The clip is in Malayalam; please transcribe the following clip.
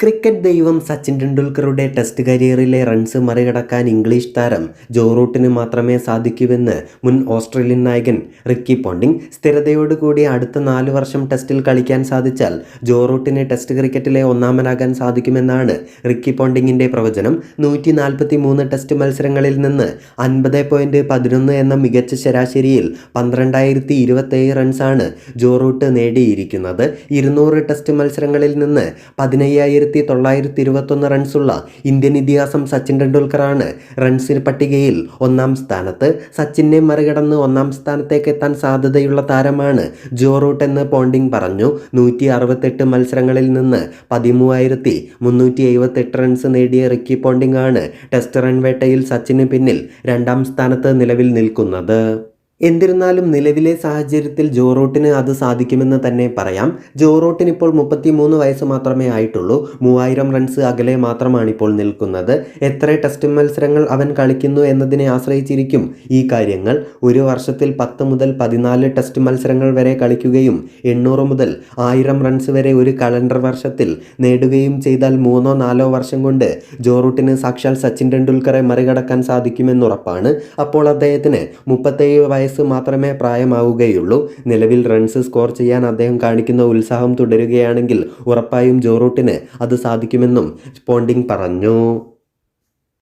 ക്രിക്കറ്റ് ദൈവം സച്ചിൻ ടെണ്ടുൽക്കറുടെ ടെസ്റ്റ് കരിയറിലെ റൺസ് മറികടക്കാൻ ഇംഗ്ലീഷ് താരം ജോ റൂട്ടിന് മാത്രമേ സാധിക്കൂവെന്ന് മുൻ ഓസ്ട്രേലിയൻ നായകൻ റിക്കി പോണ്ടിങ് സ്ഥിരതയോടുകൂടി അടുത്ത നാല് വർഷം ടെസ്റ്റിൽ കളിക്കാൻ സാധിച്ചാൽ ജോ റൂട്ടിന് ടെസ്റ്റ് ക്രിക്കറ്റിലെ ഒന്നാമനാകാൻ സാധിക്കുമെന്നാണ് റിക്കി പോണ്ടിങ്ങിന്റെ പ്രവചനം. നൂറ്റി നാൽപ്പത്തി മൂന്ന് ടെസ്റ്റ് മത്സരങ്ങളിൽ നിന്ന് അൻപത് പോയിന്റ് പതിനൊന്ന് എന്ന മികച്ച ശരാശരിയിൽ പന്ത്രണ്ടായിരത്തി ഇരുപത്തേഴ് റൺസാണ് ജോ റൂട്ട് നേടിയിരിക്കുന്നത്. ഇരുന്നൂറ് ടെസ്റ്റ് മത്സരങ്ങളിൽ നിന്ന് പതിനയ്യായിരത്തി തൊള്ളായിരത്തി ഇരുപത്തൊന്ന് റൺസുള്ള ഇന്ത്യൻ ഇതിഹാസം സച്ചിൻ ടെണ്ടുൽക്കറാണ് റൺസിന് പട്ടികയിൽ ഒന്നാം സ്ഥാനത്ത്. സച്ചിനെ മറികടന്ന് ഒന്നാം സ്ഥാനത്തേക്ക് എത്താൻ സാധ്യതയുള്ള താരമാണ് ജോ റൂട്ട് എന്ന് പോണ്ടിങ് പറഞ്ഞു. നൂറ്റി അറുപത്തെട്ട് മത്സരങ്ങളിൽ നിന്ന് പതിമൂവായിരത്തി മുന്നൂറ്റി എഴുപത്തെട്ട് റൺസ് നേടിയ റിക്കി പോണ്ടിങ് ആണ് ടെസ്റ്റ് റൺ വേട്ടയിൽ സച്ചിന് പിന്നിൽ രണ്ടാം സ്ഥാനത്ത് നിലവിൽ നിൽക്കുന്നത്. എന്നിരുന്നാലും നിലവിലെ സാഹചര്യത്തിൽ ജോറോട്ടിന് അത് സാധിക്കുമെന്ന് തന്നെ പറയാം. ജോറോട്ടിന് ഇപ്പോൾ മുപ്പത്തി മൂന്ന് വയസ്സ് മാത്രമേ ആയിട്ടുള്ളൂ. മൂവായിരം റൺസ് അകലെ മാത്രമാണ് ഇപ്പോൾ നിൽക്കുന്നത്. എത്ര ടെസ്റ്റ് മത്സരങ്ങൾ അവൻ കളിക്കുന്നു എന്നതിനെ ആശ്രയിച്ചിരിക്കും ഈ കാര്യങ്ങൾ. ഒരു വർഷത്തിൽ പത്ത് മുതൽ പതിനാല് ടെസ്റ്റ് മത്സരങ്ങൾ വരെ കളിക്കുകയും എണ്ണൂറ് മുതൽ ആയിരം റൺസ് വരെ ഒരു കലണ്ടർ വർഷത്തിൽ നേടുകയും ചെയ്താൽ മൂന്നോ നാലോ വർഷം കൊണ്ട് ജോറൂട്ടിന് സാക്ഷാൽ സച്ചിൻ ടെണ്ടുൽക്കറെ മറികടക്കാൻ സാധിക്കുമെന്നുറപ്പാണ്. അപ്പോൾ അദ്ദേഹത്തിന് മുപ്പത്തേഴ് വയസ്സ് മാത്രമേ പ്രായമാവുകയുള്ളൂ. നിലവിൽ റൺസ് സ്കോർ ചെയ്യാൻ അദ്ദേഹം കാണിക്കുന്ന ഉത്സാഹം തുടരുകയാണെങ്കിൽ ഉറപ്പായും ജോറൂട്ടിന് അത് സാധിക്കുമെന്നും പോണ്ടിങ് പറഞ്ഞു.